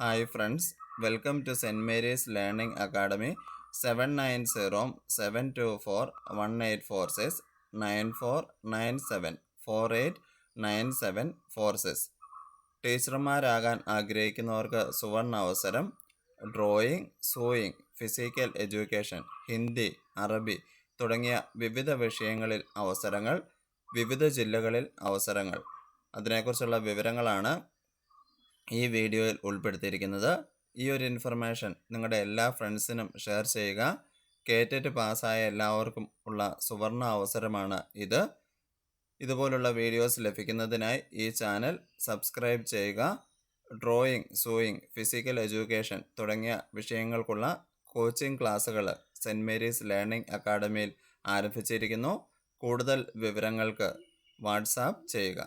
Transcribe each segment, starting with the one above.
Hi friends welcome to saint Mary's Learning Academy seven nine zero seven two four one eight four six nine four nine seven four eight nine seven four six ടീച്ചർമാരാകാൻ ആഗ്രഹിക്കുന്നവർക്ക് സുവർണ അവസരം. Drawing sewing physical education Hindi Arabi തുടങ്ങിയ വിവിധ വിഷയങ്ങളിൽ അവസരങ്ങൾ വിവിധ ജില്ലകളിൽ അവസരങ്ങൾ. അതിനെക്കുറിച്ചുള്ള വിവരങ്ങളാണ് ഈ വീഡിയോയിൽ ഉൾപ്പെടുത്തിയിരിക്കുന്നത് ഈ ഒരു ഇൻഫർമേഷൻ നിങ്ങളുടെ എല്ലാ ഫ്രണ്ട്സിനും ഷെയർ ചെയ്യുക. കേറ്ററ്റ് പാസ്സായ എല്ലാവർക്കും ഉള്ള സുവർണ അവസരമാണ് ഇത്. ഇതുപോലുള്ള വീഡിയോസ് ലഭിക്കുന്നതിനായി ഈ ചാനൽ സബ്സ്ക്രൈബ് ചെയ്യുക. ഡ്രോയിങ് സൂയിങ് ഫിസിക്കൽ എഡ്യൂക്കേഷൻ തുടങ്ങിയ വിഷയങ്ങൾക്കുള്ള കോച്ചിംഗ് ക്ലാസ്സുകൾ സെന്റ് മേരീസ് ലേണിംഗ് അക്കാഡമിയിൽ ആരംഭിച്ചിരിക്കുന്നു. കൂടുതൽ വിവരങ്ങൾക്ക് വാട്സാപ്പ് ചെയ്യുക.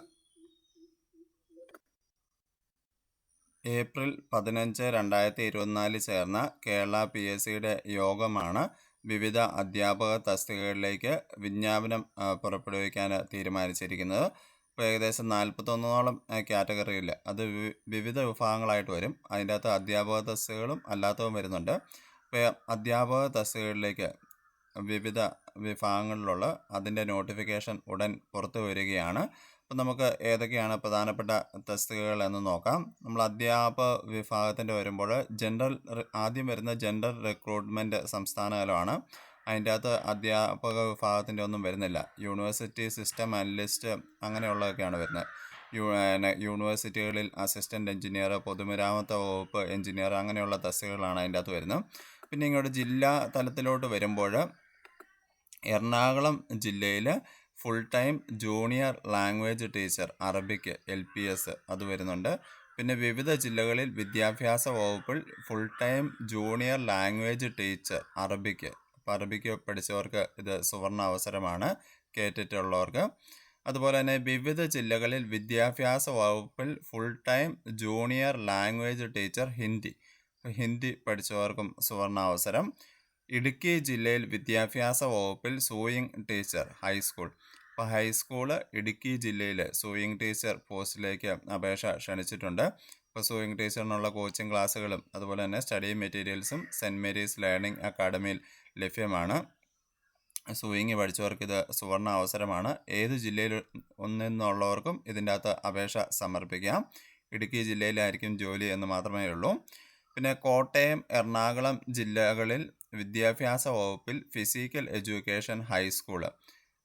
ഏപ്രിൽ പതിനഞ്ച് രണ്ടായിരത്തി ഇരുപത്തിനാലിൽ ചേർന്ന കേരള പി എസ് സിയുടെ യോഗമാണ് വിവിധ അധ്യാപക തസ്തികകളിലേക്ക് വിജ്ഞാപനം പുറപ്പെടുവിക്കാൻ തീരുമാനിച്ചിരിക്കുന്നത്. ഇപ്പോൾ ഏകദേശം നാൽപ്പത്തൊന്നോളം കാറ്റഗറിയിൽ അത് വിവിധ വിഭാഗങ്ങളായിട്ട് വരും. അതിന്റെ അകത്ത് അധ്യാപക തസ്തികകളും അല്ലാത്തതും വരുന്നുണ്ട്. ഇപ്പോൾ അധ്യാപക തസ്തികകളിലേക്ക് വിവിധ വിഭാഗങ്ങളിലുള്ള അതിന്റെ നോട്ടിഫിക്കേഷൻ ഉടൻ പുറത്തു വരികയാണ്. അപ്പം നമുക്ക് ഏതൊക്കെയാണ് പ്രധാനപ്പെട്ട തസ്തികകൾ എന്ന് നോക്കാം. നമ്മൾ അധ്യാപക വിഭാഗത്തിന്റെ വരുമ്പോൾ ജനറൽ ആദ്യം വരുന്ന ജനറൽ റിക്രൂട്ട്മെന്റ് സംസ്ഥാനതലമാണ് അതിന്റെ അകത്ത് അധ്യാപക വിഭാഗത്തിന്റെ ഒന്നും വരുന്നില്ല. യൂണിവേഴ്സിറ്റി സിസ്റ്റം അനലിസ്റ്റ് അങ്ങനെയുള്ളതൊക്കെയാണ് വരുന്നത്. യൂ യൂണിവേഴ്സിറ്റികളിൽ അസിസ്റ്റന്റ് എഞ്ചിനീയർ പൊതുമരാമത്ത് വകുപ്പ് എഞ്ചിനീയർ അങ്ങനെയുള്ള തസ്തികകളാണ് അതിന്റെ അകത്ത് വരുന്നത്. പിന്നെ ഇങ്ങോട്ട് ജില്ലാ തലത്തിലോട്ട് വരുമ്പോൾ എറണാകുളം ജില്ലയിൽ full time junior language teacher Arabic L P S അത് വരുന്നുണ്ട്. പിന്നെ വിവിധ ജില്ലകളിൽ വിദ്യാഭ്യാസ വകുപ്പിൽ full time junior language teacher Arabic അപ്പോൾ അറബിക്ക് പഠിച്ചവർക്ക് ഇത് സുവർണ അവസരമാണ് കേട്ടിട്ടുള്ളവർക്ക്. അതുപോലെ തന്നെ വിവിധ ജില്ലകളിൽ വിദ്യാഭ്യാസ വകുപ്പിൽ full time junior language teacher Hindi. Hindi പഠിച്ചവർക്കും സുവർണ അവസരം. ഇടുക്കി ജില്ലയിൽ വിദ്യാഭ്യാസ വകുപ്പിൽ സൂയിങ് ടീച്ചർ ഹൈസ്കൂൾ അപ്പോൾ ഹൈസ്കൂൾ ഇടുക്കി ജില്ലയിൽ സൂയിങ് ടീച്ചർ പോസ്റ്റിലേക്ക് അപേക്ഷ ക്ഷണിച്ചിട്ടുണ്ട്. ഇപ്പോൾ സൂയിങ് ടീച്ചറിനുള്ള കോച്ചിങ് ക്ലാസ്സുകളും അതുപോലെ തന്നെ സ്റ്റഡി മെറ്റീരിയൽസും സെന്റ് മേരീസ് ലേണിംഗ് അക്കാഡമിയിൽ ലഭ്യമാണ്. സൂയിങ് പഠിച്ചവർക്ക് ഇത് സുവർണ അവസരമാണ്. ഏത് ജില്ലയിൽ ഒന്നിന്നുള്ളവർക്കും ഇതിന്റെ അകത്ത് അപേക്ഷ സമർപ്പിക്കാം. ഇടുക്കി ജില്ലയിലായിരിക്കും ജോലി എന്ന് മാത്രമേ ഉള്ളൂ. പിന്നെ കോട്ടയം എറണാകുളം ജില്ലകളിൽ വിദ്യാഭ്യാസ വകുപ്പിൽ ഫിസിക്കൽ എഡ്യൂക്കേഷൻ ഹൈസ്കൂൾ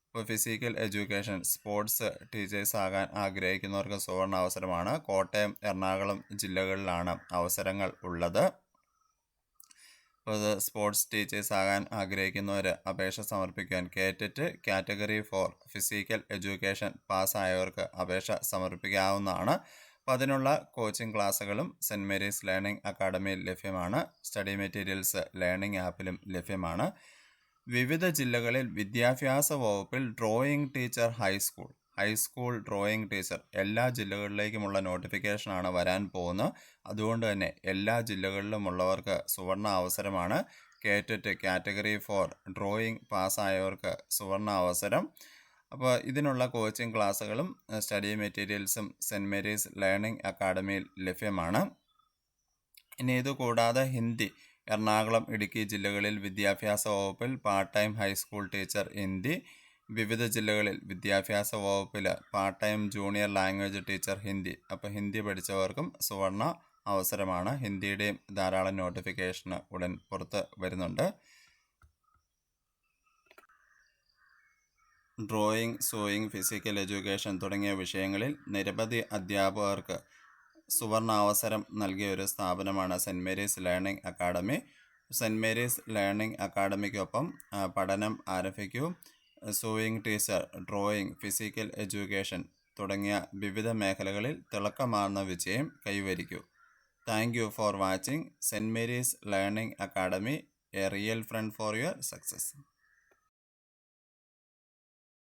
ഇപ്പോൾ ഫിസിക്കൽ എഡ്യൂക്കേഷൻ സ്പോർട്സ് ടീച്ചേഴ്സ് ആകാൻ ആഗ്രഹിക്കുന്നവർക്ക് സുവർണ അവസരമാണ്. കോട്ടയം എറണാകുളം ജില്ലകളിലാണ് അവസരങ്ങൾ ഉള്ളത്. ഇപ്പോൾ സ്പോർട്സ് ടീച്ചേഴ്സ് ആകാൻ ആഗ്രഹിക്കുന്നവർ അപേക്ഷ സമർപ്പിക്കാൻ KTET category four physical education പാസ്സായവർക്ക് അപേക്ഷ സമർപ്പിക്കാവുന്നതാണ്. അപ്പോൾ അതിനുള്ള കോച്ചിങ് ക്ലാസ്സുകളും സെന്റ് മേരീസ് ലേണിംഗ് അക്കാഡമിയിൽ ലഭ്യമാണ്. സ്റ്റഡി മെറ്റീരിയൽസ് ലേണിംഗ് ആപ്പിലും ലഭ്യമാണ്. വിവിധ ജില്ലകളിൽ വിദ്യാഭ്യാസ വകുപ്പിൽ drawing teacher high school high school drawing teacher എല്ലാ ജില്ലകളിലേക്കുമുള്ള നോട്ടിഫിക്കേഷനാണ് വരാൻ പോകുന്നത്. അതുകൊണ്ട് തന്നെ എല്ലാ ജില്ലകളിലുമുള്ളവർക്ക് സുവർണ അവസരമാണ്. കേറ്ററ്റ് കാറ്റഗറി ഫോർ ഡ്രോയിങ് പാസ്സായവർക്ക് സുവർണ അവസരം. അപ്പോൾ ഇതിനുള്ള കോച്ചിങ് ക്ലാസ്സുകളും സ്റ്റഡി മെറ്റീരിയൽസും സെന്റ് മേരീസ് ലേണിംഗ് അക്കാഡമിയിൽ ലഭ്യമാണ്. ഇനി ഇത് കൂടാതെ ഹിന്ദി എറണാകുളം ഇടുക്കി ജില്ലകളിൽ വിദ്യാഭ്യാസ വകുപ്പിൽ part time high school teacher Hindi വിവിധ ജില്ലകളിൽ വിദ്യാഭ്യാസ വകുപ്പിൽ part time junior language teacher Hindi. അപ്പോൾ ഹിന്ദി പഠിച്ചവർക്കും സുവർണ അവസരമാണ്. ഹിന്ദിയുടെയും ധാരാളം നോട്ടിഫിക്കേഷന് ഉടൻ പുറത്ത് വരുന്നുണ്ട്. ഡ്രോയിങ് സൂയിങ് ഫിസിക്കൽ എഡ്യൂക്കേഷൻ തുടങ്ങിയ വിഷയങ്ങളിൽ നിരവധി അധ്യാപകർക്ക് സുവർണാവസരം നൽകിയ ഒരു സ്ഥാപനമാണ് സെന്റ് മേരീസ് ലേണിംഗ് അക്കാഡമി. സെന്റ് മേരീസ് ലേണിംഗ് അക്കാഡമിക്കൊപ്പം പഠനം ആരംഭിക്കൂ. Sewing teacher drawing physical education തുടങ്ങിയ വിവിധ മേഖലകളിൽ തിളക്കമാർന്ന വിജയം കൈവരിക്കൂ. Thank you for watching saint Mary's Learning Academy a real friend for your success.